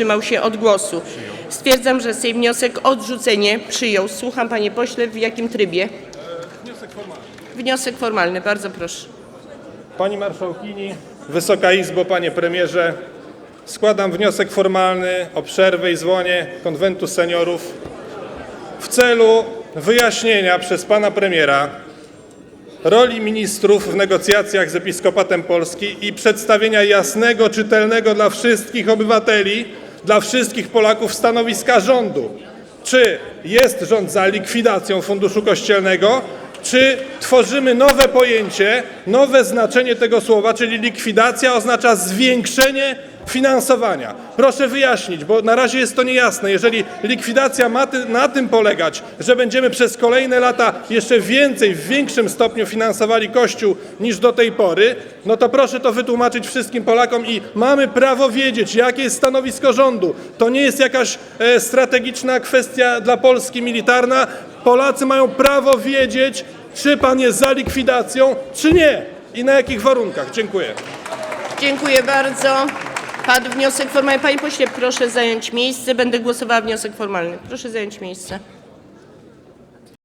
wstrzymał się od głosu. Stwierdzam, że Sejm wniosek o odrzucenie przyjął. Słucham, panie pośle, w jakim trybie? Wniosek formalny, bardzo proszę. Pani Marszałkini, Wysoka Izbo, Panie Premierze, składam wniosek formalny o przerwę i zwołanie Konwentu Seniorów w celu wyjaśnienia przez Pana Premiera roli ministrów w negocjacjach z Episkopatem Polski i przedstawienia jasnego, czytelnego dla wszystkich obywateli, dla wszystkich Polaków stanowiska rządu. Czy jest rząd za likwidacją Funduszu Kościelnego, czy tworzymy nowe pojęcie, nowe znaczenie tego słowa, czyli likwidacja oznacza zwiększenie finansowania. Proszę wyjaśnić, bo na razie jest to niejasne. Jeżeli likwidacja ma ty, na tym polegać, że będziemy przez kolejne lata jeszcze więcej, w większym stopniu finansowali Kościół niż do tej pory, no to proszę to wytłumaczyć wszystkim Polakom i mamy prawo wiedzieć, jakie jest stanowisko rządu. To nie jest jakaś e, strategiczna kwestia dla Polski militarna. Polacy mają prawo wiedzieć, czy pan jest za likwidacją, czy nie i na jakich warunkach. Dziękuję. Dziękuję bardzo. Padł wniosek formalny. Panie pośle, proszę zająć miejsce. Będę głosowała wniosek formalny. Proszę zająć miejsce.